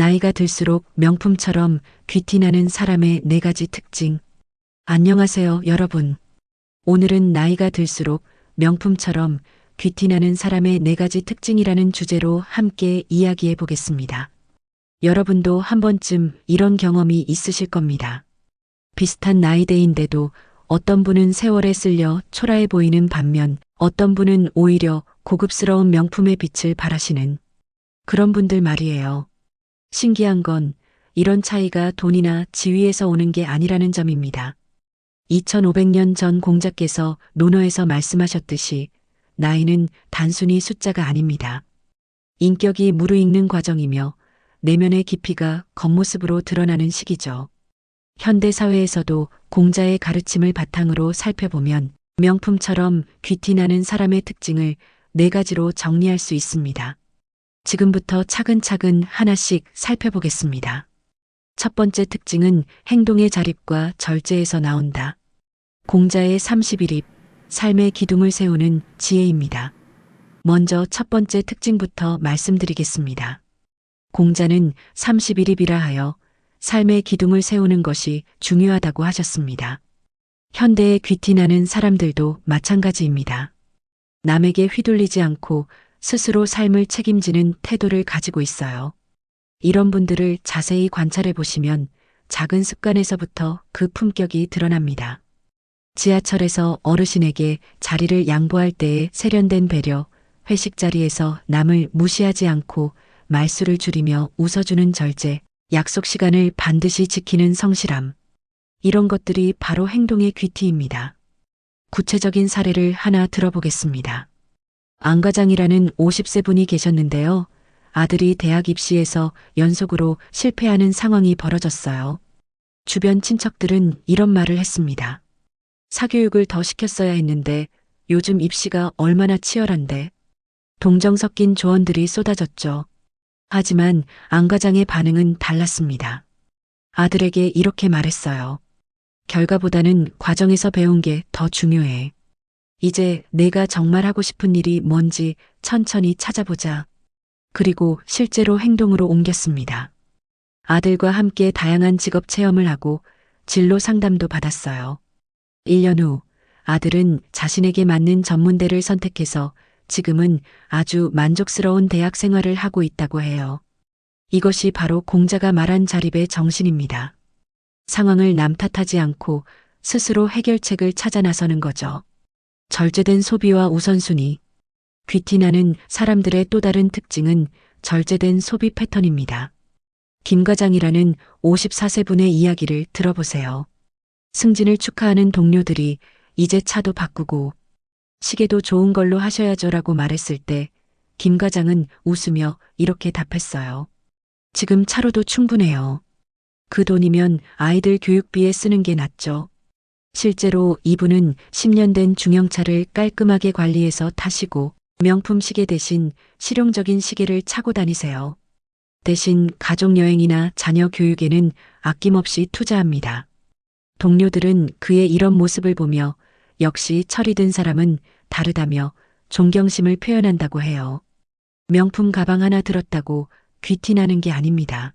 나이가 들수록 명품처럼 귀티나는 사람의 네 가지 특징. 안녕하세요, 여러분. 오늘은 나이가 들수록 명품처럼 귀티나는 사람의 네 가지 특징이라는 주제로 함께 이야기해 보겠습니다. 여러분도 한 번쯤 이런 경험이 있으실 겁니다. 비슷한 나이대인데도 어떤 분은 세월에 쓸려 초라해 보이는 반면 어떤 분은 오히려 고급스러운 명품의 빛을 발하시는 그런 분들 말이에요. 신기한 건 이런 차이가 돈이나 지위에서 오는 게 아니라는 점입니다. 2500년 전 공자께서 논어에서 말씀하셨듯이 나이는 단순히 숫자가 아닙니다. 인격이 무르익는 과정이며 내면의 깊이가 겉모습으로 드러나는 시기죠. 현대 사회에서도 공자의 가르침을 바탕으로 살펴보면 명품처럼 귀티나는 사람의 특징을 네 가지로 정리할 수 있습니다. 지금부터 차근차근 하나씩 살펴보겠습니다. 첫 번째 특징은 행동의 자립과 절제에서 나온다. 공자의 31입, 삶의 기둥을 세우는 지혜입니다. 먼저 첫 번째 특징부터 말씀드리겠습니다. 공자는 31입이라 하여 삶의 기둥을 세우는 것이 중요하다고 하셨습니다. 현대에 귀티나는 사람들도 마찬가지입니다. 남에게 휘둘리지 않고 스스로 삶을 책임지는 태도를 가지고 있어요. 이런 분들을 자세히 관찰해 보시면 작은 습관에서부터 그 품격이 드러납니다. 지하철에서 어르신에게 자리를 양보할 때의 세련된 배려, 회식 자리에서 남을 무시하지 않고 말수를 줄이며 웃어주는 절제, 약속 시간을 반드시 지키는 성실함. 이런 것들이 바로 행동의 귀티입니다. 구체적인 사례를 하나 들어보겠습니다. 안과장이라는 50세 분이 계셨는데요. 아들이 대학 입시에서 연속으로 실패하는 상황이 벌어졌어요. 주변 친척들은 이런 말을 했습니다. 사교육을 더 시켰어야 했는데 요즘 입시가 얼마나 치열한데. 동정 섞인 조언들이 쏟아졌죠. 하지만 안과장의 반응은 달랐습니다. 아들에게 이렇게 말했어요. 결과보다는 과정에서 배운 게 더 중요해. 이제 내가 정말 하고 싶은 일이 뭔지 천천히 찾아보자. 그리고 실제로 행동으로 옮겼습니다. 아들과 함께 다양한 직업 체험을 하고 진로 상담도 받았어요. 1년 후 아들은 자신에게 맞는 전문대를 선택해서 지금은 아주 만족스러운 대학 생활을 하고 있다고 해요. 이것이 바로 공자가 말한 자립의 정신입니다. 상황을 남 탓하지 않고 스스로 해결책을 찾아 나서는 거죠. 절제된 소비와 우선순위. 귀티나는 사람들의 또 다른 특징은 절제된 소비 패턴입니다. 김 과장이라는 54세 분의 이야기를 들어보세요. 승진을 축하하는 동료들이 이제 차도 바꾸고 시계도 좋은 걸로 하셔야죠라고 말했을 때 김 과장은 웃으며 이렇게 답했어요. 지금 차로도 충분해요. 그 돈이면 아이들 교육비에 쓰는 게 낫죠. 실제로 이분은 10년 된 중형차를 깔끔하게 관리해서 타시고 명품 시계 대신 실용적인 시계를 차고 다니세요. 대신 가족여행이나 자녀 교육에는 아낌없이 투자합니다. 동료들은 그의 이런 모습을 보며 역시 철이 든 사람은 다르다며 존경심을 표현한다고 해요. 명품 가방 하나 들었다고 귀티나는 게 아닙니다.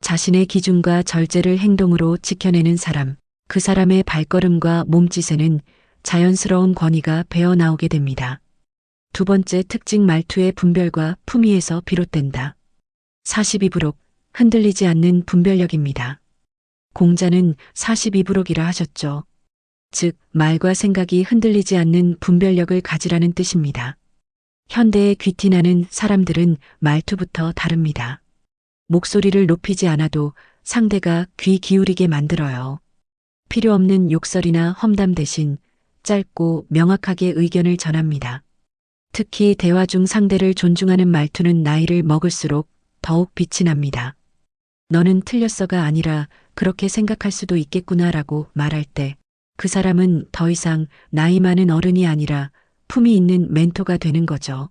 자신의 기준과 절제를 행동으로 지켜내는 사람, 그 사람의 발걸음과 몸짓에는 자연스러운 권위가 배어 나오게 됩니다. 두 번째 특징 말투의 분별과 품위에서 비롯된다. 42부록, 흔들리지 않는 분별력입니다. 공자는 42부록이라 하셨죠. 즉, 말과 생각이 흔들리지 않는 분별력을 가지라는 뜻입니다. 현대의 귀티나는 사람들은 말투부터 다릅니다. 목소리를 높이지 않아도 상대가 귀 기울이게 만들어요. 필요 없는 욕설이나 험담 대신 짧고 명확하게 의견을 전합니다. 특히 대화 중 상대를 존중하는 말투는 나이를 먹을수록 더욱 빛이 납니다. 너는 틀렸어가 아니라 그렇게 생각할 수도 있겠구나라고 말할 때 그 사람은 더 이상 나이 많은 어른이 아니라 품이 있는 멘토가 되는 거죠.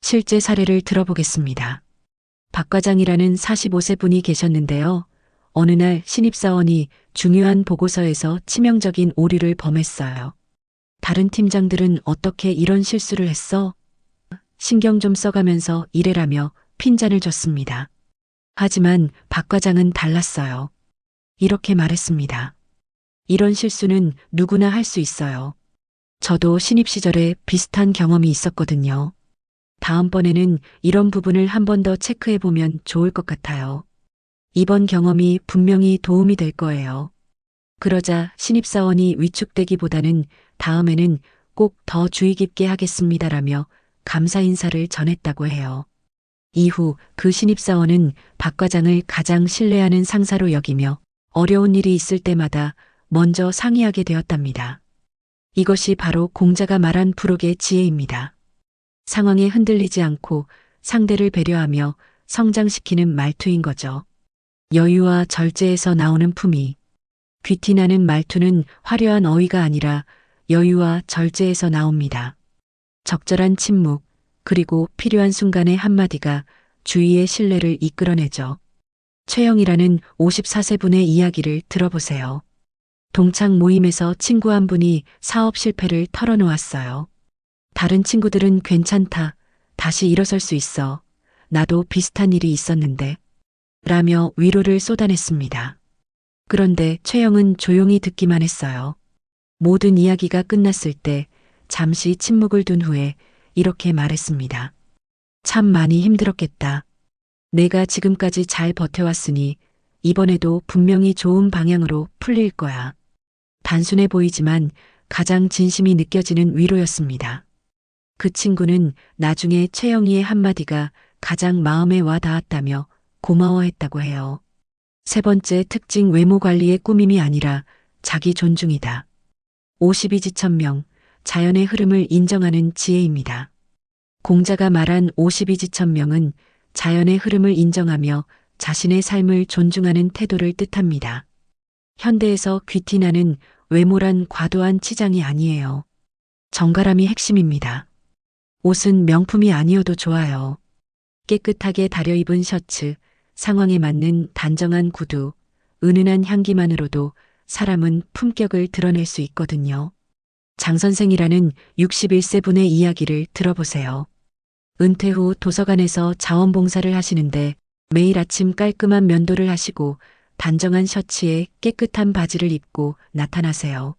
실제 사례를 들어보겠습니다. 박 과장이라는 45세 분이 계셨는데요. 어느 날 신입사원이 중요한 보고서에서 치명적인 오류를 범했어요. 다른 팀장들은 어떻게 이런 실수를 했어? 신경 좀 써가면서 일해라며 핀잔을 줬습니다. 하지만 박 과장은 달랐어요. 이렇게 말했습니다. 이런 실수는 누구나 할 수 있어요. 저도 신입 시절에 비슷한 경험이 있었거든요. 다음번에는 이런 부분을 한 번 더 체크해 보면 좋을 것 같아요. 이번 경험이 분명히 도움이 될 거예요. 그러자 신입사원이 위축되기보다는 다음에는 꼭 더 주의 깊게 하겠습니다라며 감사 인사를 전했다고 해요. 이후 그 신입사원은 박 과장을 가장 신뢰하는 상사로 여기며 어려운 일이 있을 때마다 먼저 상의하게 되었답니다. 이것이 바로 공자가 말한 부록의 지혜입니다. 상황에 흔들리지 않고 상대를 배려하며 성장시키는 말투인 거죠. 여유와 절제에서 나오는 품위. 귀티나는 말투는 화려한 어휘가 아니라 여유와 절제에서 나옵니다. 적절한 침묵, 그리고 필요한 순간의 한마디가 주위의 신뢰를 이끌어내죠. 최영이라는 54세 분의 이야기를 들어보세요. 동창 모임에서 친구 한 분이 사업 실패를 털어놓았어요. 다른 친구들은 괜찮다. 다시 일어설 수 있어. 나도 비슷한 일이 있었는데. 라며 위로를 쏟아냈습니다. 그런데 최영은 조용히 듣기만 했어요. 모든 이야기가 끝났을 때 잠시 침묵을 둔 후에 이렇게 말했습니다. 참 많이 힘들었겠다. 내가 지금까지 잘 버텨왔으니 이번에도 분명히 좋은 방향으로 풀릴 거야. 단순해 보이지만 가장 진심이 느껴지는 위로였습니다. 그 친구는 나중에 최영희의 한마디가 가장 마음에 와 닿았다며 고마워했다고 해요. 세 번째 특징 외모 관리의 꾸밈이 아니라 자기 존중이다. 52지천명, 자연의 흐름을 인정하는 지혜입니다. 공자가 말한 52지천명은 자연의 흐름을 인정하며 자신의 삶을 존중하는 태도를 뜻합니다. 현대에서 귀티나는 외모란 과도한 치장이 아니에요. 정갈함이 핵심입니다. 옷은 명품이 아니어도 좋아요. 깨끗하게 다려 입은 셔츠, 상황에 맞는 단정한 구두, 은은한 향기만으로도 사람은 품격을 드러낼 수 있거든요. 장 선생이라는 61세 분의 이야기를 들어보세요. 은퇴 후 도서관에서 자원봉사를 하시는데 매일 아침 깔끔한 면도를 하시고 단정한 셔츠에 깨끗한 바지를 입고 나타나세요.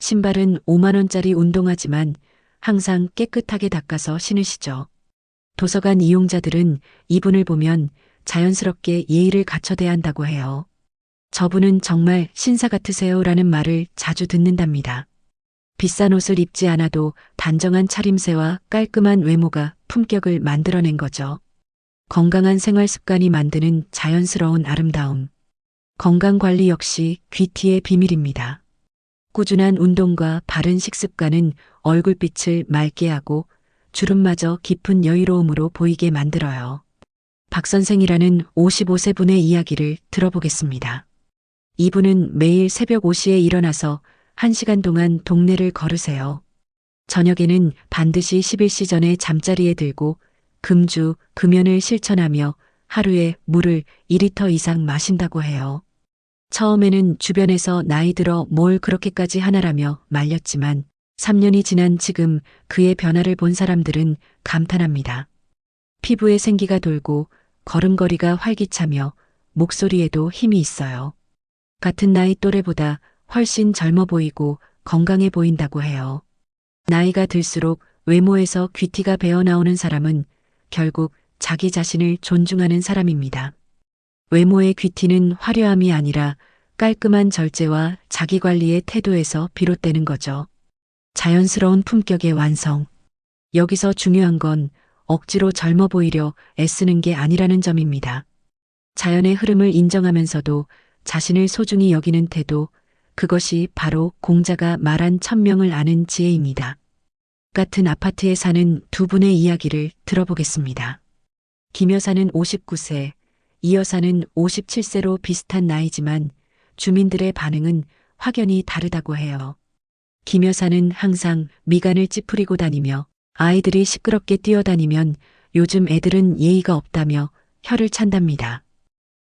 신발은 5만원짜리 운동화지만 항상 깨끗하게 닦아서 신으시죠. 도서관 이용자들은 이분을 보면 자연스럽게 예의를 갖춰대야 한다고 해요. 저분은 정말 신사 같으세요 라는 말을 자주 듣는답니다. 비싼 옷을 입지 않아도 단정한 차림새와 깔끔한 외모가 품격을 만들어낸 거죠. 건강한 생활 습관이 만드는 자연스러운 아름다움. 건강 관리 역시 귀티의 비밀입니다. 꾸준한 운동과 바른 식습관은 얼굴빛을 맑게 하고 주름마저 깊은 여유로움으로 보이게 만들어요. 박 선생이라는 55세 분의 이야기를 들어보겠습니다. 이분은 매일 새벽 5시에 일어나서 1시간 동안 동네를 걸으세요. 저녁에는 반드시 11시 전에 잠자리에 들고 금주, 금연을 실천하며 하루에 물을 2리터 이상 마신다고 해요. 처음에는 주변에서 나이 들어 뭘 그렇게까지 하나라며 말렸지만 3년이 지난 지금 그의 변화를 본 사람들은 감탄합니다. 피부에 생기가 돌고 걸음걸이가 활기차며 목소리에도 힘이 있어요. 같은 나이 또래보다 훨씬 젊어 보이고 건강해 보인다고 해요. 나이가 들수록 외모에서 귀티가 배어나오는 사람은 결국 자기 자신을 존중하는 사람입니다. 외모의 귀티는 화려함이 아니라 깔끔한 절제와 자기 관리의 태도에서 비롯되는 거죠. 자연스러운 품격의 완성. 여기서 중요한 건 억지로 젊어 보이려 애쓰는 게 아니라는 점입니다. 자연의 흐름을 인정하면서도 자신을 소중히 여기는 태도, 그것이 바로 공자가 말한 천명을 아는 지혜입니다. 같은 아파트에 사는 두 분의 이야기를 들어보겠습니다. 김 여사는 59세, 이 여사는 57세로 비슷한 나이지만 주민들의 반응은 확연히 다르다고 해요. 김 여사는 항상 미간을 찌푸리고 다니며 아이들이 시끄럽게 뛰어다니면 요즘 애들은 예의가 없다며 혀를 찬답니다.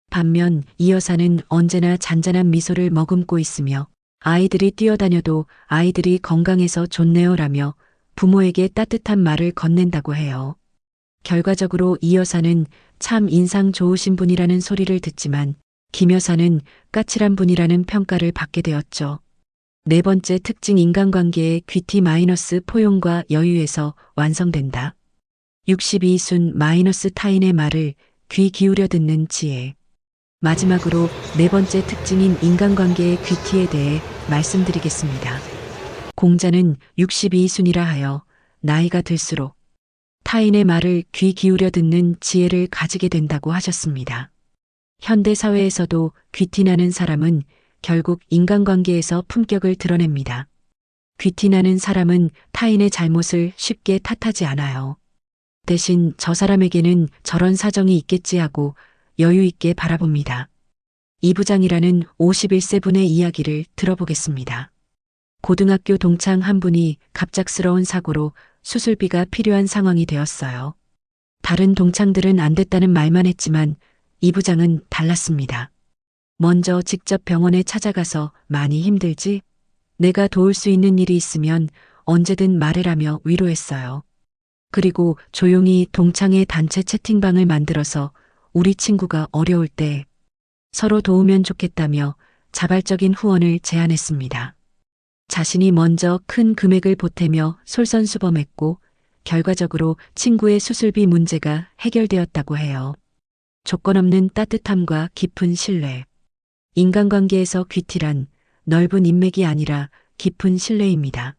반면 이 여사는 언제나 잔잔한 미소를 머금고 있으며 아이들이 뛰어다녀도 아이들이 건강해서 좋네요라며 부모에게 따뜻한 말을 건넨다고 해요. 결과적으로 이 여사는 참 인상 좋으신 분이라는 소리를 듣지만 김 여사는 까칠한 분이라는 평가를 받게 되었죠. 네 번째 특징 인간관계의 귀티 마이너스 포용과 여유에서 완성된다. 62순 마이너스 타인의 말을 귀 기울여 듣는 지혜. 마지막으로 네 번째 특징인 인간관계의 귀티에 대해 말씀드리겠습니다. 공자는 62순이라 하여 나이가 들수록 타인의 말을 귀 기울여 듣는 지혜를 가지게 된다고 하셨습니다. 현대 사회에서도 귀티나는 사람은 결국 인간관계에서 품격을 드러냅니다. 귀티나는 사람은 타인의 잘못을 쉽게 탓하지 않아요. 대신 저 사람에게는 저런 사정이 있겠지 하고 여유 있게 바라봅니다. 이 부장이라는 51세 분의 이야기를 들어보겠습니다. 고등학교 동창 한 분이 갑작스러운 사고로 수술비가 필요한 상황이 되었어요. 다른 동창들은 안 됐다는 말만 했지만 이 부장은 달랐습니다. 먼저 직접 병원에 찾아가서 많이 힘들지? 내가 도울 수 있는 일이 있으면 언제든 말해라며 위로했어요. 그리고 조용히 동창회 단체 채팅방을 만들어서 우리 친구가 어려울 때 서로 도우면 좋겠다며 자발적인 후원을 제안했습니다. 자신이 먼저 큰 금액을 보태며 솔선수범했고 결과적으로 친구의 수술비 문제가 해결되었다고 해요. 조건 없는 따뜻함과 깊은 신뢰. 인간관계에서 귀티란 넓은 인맥이 아니라 깊은 신뢰입니다.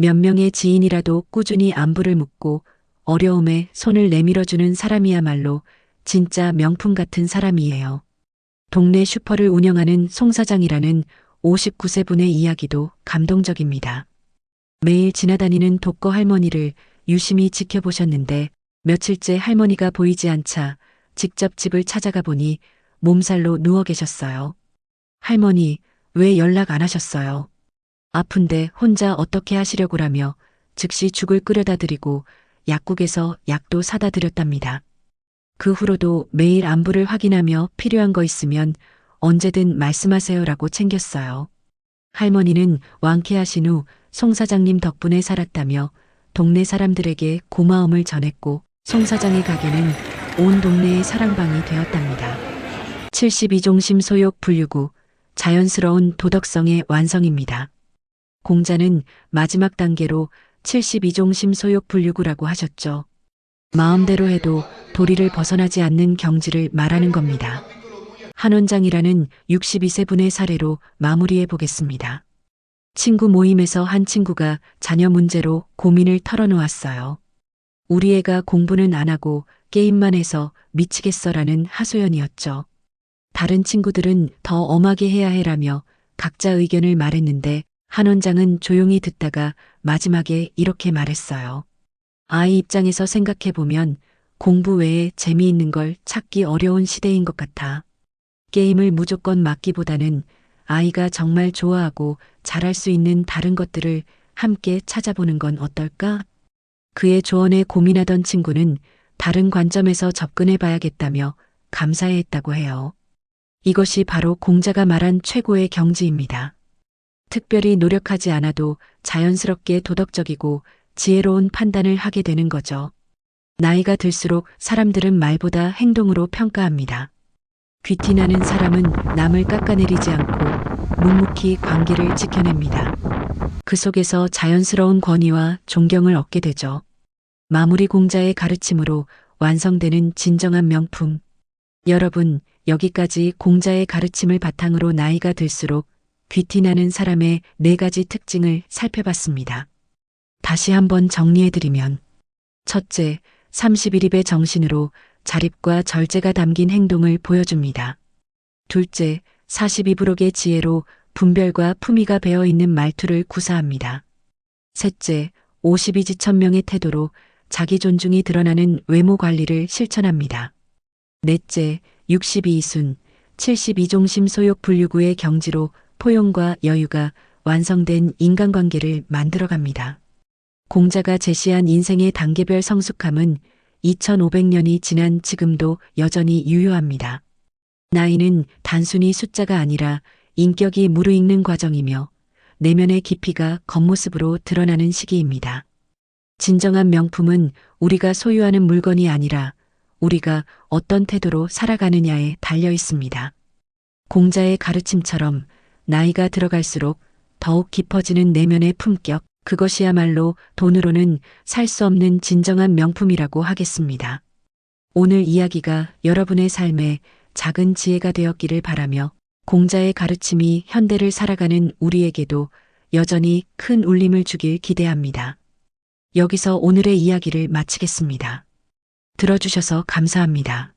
몇 명의 지인이라도 꾸준히 안부를 묻고 어려움에 손을 내밀어주는 사람이야말로 진짜 명품 같은 사람이에요. 동네 슈퍼를 운영하는 송 사장이라는 59세 분의 이야기도 감동적입니다. 매일 지나다니는 독거 할머니를 유심히 지켜보셨는데 며칠째 할머니가 보이지 않자 직접 집을 찾아가 보니 몸살로 누워 계셨어요. 할머니, 왜 연락 안 하셨어요? 아픈데 혼자 어떻게 하시려고라며 즉시 죽을 끓여다 드리고 약국에서 약도 사다 드렸답니다. 그 후로도 매일 안부를 확인하며 필요한 거 있으면 언제든 말씀하세요라고 챙겼어요. 할머니는 완쾌하신 후 송 사장님 덕분에 살았다며 동네 사람들에게 고마움을 전했고 송 사장의 가게는 온 동네의 사랑방이 되었답니다. 72종심 소욕 분류구 자연스러운 도덕성의 완성입니다. 공자는 마지막 단계로 72종 심 소욕 분류구라고 하셨죠. 마음대로 해도 도리를 벗어나지 않는 경지를 말하는 겁니다. 한 원장이라는 62세 분의 사례로 마무리해 보겠습니다. 친구 모임에서 한 친구가 자녀 문제로 고민을 털어놓았어요. 우리 애가 공부는 안 하고 게임만 해서 미치겠어라는 하소연이었죠. 다른 친구들은 더 엄하게 해야 해라며 각자 의견을 말했는데 한 원장은 조용히 듣다가 마지막에 이렇게 말했어요. 아이 입장에서 생각해보면 공부 외에 재미있는 걸 찾기 어려운 시대인 것 같아. 게임을 무조건 막기보다는 아이가 정말 좋아하고 잘할 수 있는 다른 것들을 함께 찾아보는 건 어떨까? 그의 조언에 고민하던 친구는 다른 관점에서 접근해 봐야겠다며 감사해 했다고 해요. 이것이 바로 공자가 말한 최고의 경지입니다. 특별히 노력하지 않아도 자연스럽게 도덕적이고 지혜로운 판단을 하게 되는 거죠. 나이가 들수록 사람들은 말보다 행동으로 평가합니다. 귀티나는 사람은 남을 깎아내리지 않고 묵묵히 관계를 지켜냅니다. 그 속에서 자연스러운 권위와 존경을 얻게 되죠. 마무리 공자의 가르침으로 완성되는 진정한 명품. 여러분, 여기까지 공자의 가르침을 바탕으로 나이가 들수록 귀티나는 사람의 네 가지 특징을 살펴봤습니다. 다시 한번 정리해드리면, 첫째, 31입의 정신으로 자립과 절제가 담긴 행동을 보여줍니다. 둘째, 42부록의 지혜로 분별과 품위가 배어 있는 말투를 구사합니다. 셋째, 52지천명의 태도로 자기 존중이 드러나는 외모 관리를 실천합니다. 넷째, 62순, 72종심 소욕 분류구의 경지로 포용과 여유가 완성된 인간관계를 만들어갑니다. 공자가 제시한 인생의 단계별 성숙함은 2500년이 지난 지금도 여전히 유효합니다. 나이는 단순히 숫자가 아니라 인격이 무르익는 과정이며 내면의 깊이가 겉모습으로 드러나는 시기입니다. 진정한 명품은 우리가 소유하는 물건이 아니라 우리가 어떤 태도로 살아가느냐에 달려 있습니다. 공자의 가르침처럼 나이가 들어갈수록 더욱 깊어지는 내면의 품격, 그것이야말로 돈으로는 살 수 없는 진정한 명품이라고 하겠습니다. 오늘 이야기가 여러분의 삶에 작은 지혜가 되었기를 바라며 공자의 가르침이 현대를 살아가는 우리에게도 여전히 큰 울림을 주길 기대합니다. 여기서 오늘의 이야기를 마치겠습니다. 들어주셔서 감사합니다.